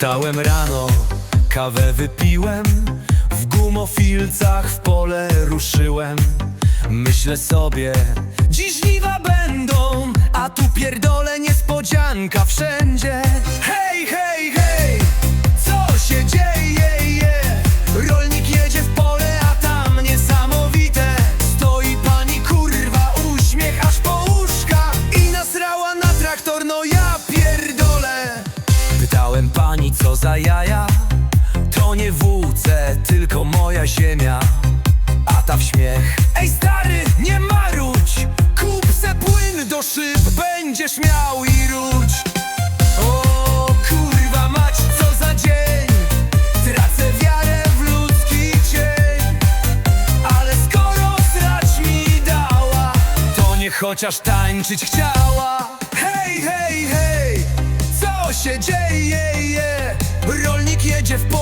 Wstałem rano, kawę wypiłem W gumofilcach w pole ruszyłem. Myślę sobie, dziś żniwa będą A tu pierdolę niespodzianka wszędzie. Pytałem pani co za jaja. To nie WC, tylko moja ziemia. A ta w śmiech. Ej stary, nie marudź! Kup se płyn do szyb Będziesz miał i rudź O kurwa mać, co za dzień. Tracę wiarę w ludzki cień. Ale skoro srać mi dała To nie chociaż tańczyć chciała. Hej, hej, hej się dzieje? je? Rolnik jedzie w pole,